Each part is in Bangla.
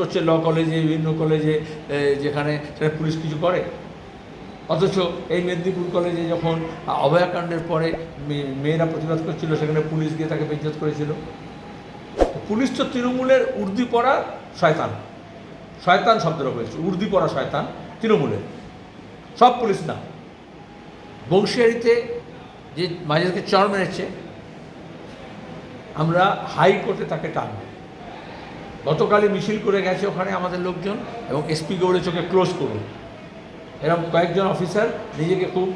করছে ল কলেজে বিভিন্ন কলেজে যেখানে পুলিশ কিছু করে। অথচ এই মেদিনীপুর কলেজে যখন অভয়াকাণ্ডের পরে মেয়েরা প্রতিবাদ করছিল, সেখানে পুলিশ গিয়ে তাকে বেজ্জত করেছিল। পুলিশ তো তৃণমূলের উর্দি পড়া শয়তান। শয়তান শব্দটা হয়েছে উর্দি পড়া শয়তান তৃণমূলের। সব পুলিশ না। বংশিয়ারিতে যে মাঝেকে চর মেরেছে, আমরা হাইকোর্টে তাকে টানব। গতকালই মিছিল করে গেছে ওখানে আমাদের লোকজন এবং এসপি গৌড়ে চোখে ক্লোজ করুন এরকম কয়েকজন অফিসার নিজেকে খুব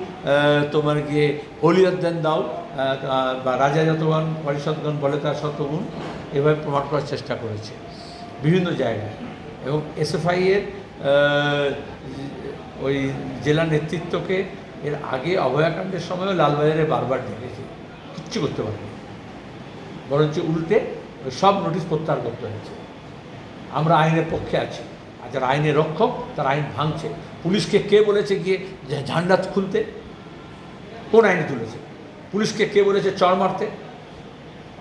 তোমার গিয়ে অলিয়দ্দান দাও বা রাজা যতগণ, পরিষদগণ বলে তার শতগুণ এভাবে প্রমাণ করার চেষ্টা করেছে বিভিন্ন জায়গায়। এবং এসএফআই এর ওই জেলা নেতৃত্বকে এর আগে অভয়াকাণ্ডের সময়ও লালবাজারে বারবার ডেকেছে কিচ্ছু করতে পারেনি। বরঞ্চ উল্টে সব নোটিশ প্রত্যাহার করতে হয়েছে। আমরা আইনের পক্ষে আছি। আর যারা আইনের রক্ষক, তারা আইন ভাঙছে। পুলিশকে কে বলেছে গিয়ে যে ঝান্ডা খুলতে? কোন আইনে তুলেছে? পুলিশকে কে বলেছে চড় মারতে?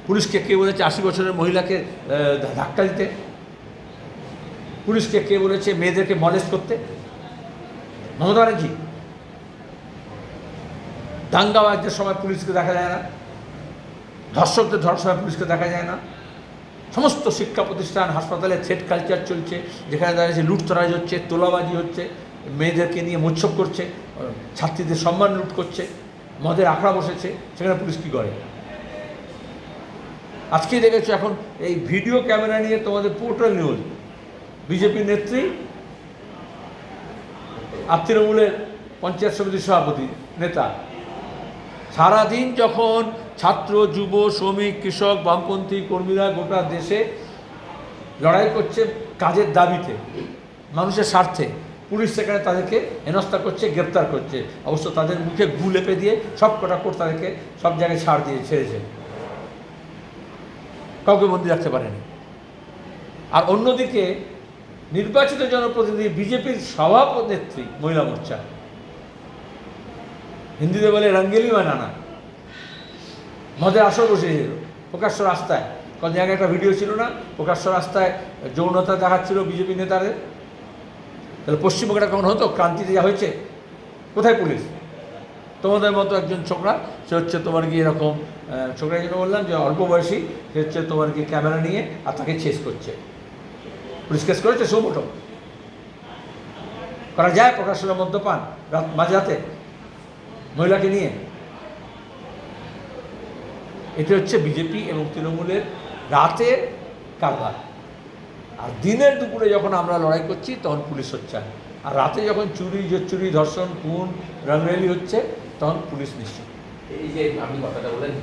পুলিশকে কে বলেছে আশি বছরের মহিলাকে ধাক্কা দিতে? পুলিশকে কে বলেছে মেয়েদেরকে মলেস্ট করতে? মমতা ব্যানার্জি? দাঙ্গাবাজদের সময় পুলিশকে দেখা যায় না। ধর্ষকদের ধরার সময় পুলিশকে দেখা যায় না। সমস্ত শিক্ষা প্রতিষ্ঠান, হাসপাতালে থ্রেড কালচার চলছে, যেখানে দাঁড়িয়েছে লুটতরাজ হচ্ছে, তোলাবাজি হচ্ছে, মেয়েদেরকে নিয়ে মোচ্ছব করছে ছাত্রীদের সম্মান লুট করছে, মদের আখড়া বসেছে, সেখানে পুলিশ কী করে? আজকেই দেখেছ এখন এই ভিডিও ক্যামেরা নিয়ে তোমাদের পোর্টাল নিউজ বিজেপি নেত্রী আর তৃণমূলের পঞ্চায়েত সমিতির সভাপতি, নেতা। সারাদিন যখন ছাত্র, যুব, শ্রমিক, কৃষক, বামপন্থী কর্মীরা গোটা দেশে লড়াই করছে কাজের দাবিতে, মানুষের স্বার্থে, পুলিশ সেখানে তাদেরকে হেনস্থা করছে, গ্রেপ্তার করছে। অবশ্য তাদের মুখে গু লেপে দিয়ে সব কটা কোর্ট তাদেরকে সব জায়গায় ছাড় দিয়ে ছেড়েছে। কাউকে বন্দি রাখতে পারেনি। আর অন্যদিকে নির্বাচিত জনপ্রতিনিধি, বিজেপির সভাপনেত্রী মহিলা মোর্চা। হিন্দিতে বলে রঙ্গেলি বানানা। মদের আসর বসে প্রকাশ্য রাস্তায়। কোন জায়গায় একটা ভিডিও ছিল না? প্রকাশ্য রাস্তায় যৌনতা দেখাচ্ছিল বিজেপি নেতাদের। তাহলে পশ্চিমবঙ্গটা কখন হতো? ক্রান্তিতে যা হয়েছে? কোথায় পুলিশ? তোমাদের মতো একজন ছোকরা, সে হচ্ছে তোমার কি এরকম ছোকরা জন্য বললাম যে অল্প বয়সী, সে হচ্ছে তোমার কি ক্যামেরা নিয়ে আর তাকে চেস করছে। পুলিশ কেস করেছে, সৌমোটো। করা যায় প্রকাশ্যে মদ্যপান, রাত মাঝরাতে মহিলাকে নিয়ে। এটা হচ্ছে বিজেপি এবং তৃণমূলের রাতে কারবার। আর দিনের দুপুরে যখন আমরা লড়াই করছি, তখন পুলিশ হচ্ছে। আর রাতে যখন চুরি চুরি, ধর্ষণ, খুন রংরেলি হচ্ছে, তখন পুলিশ নিশ্চিত। এই যে আপনি কথাটা বলেন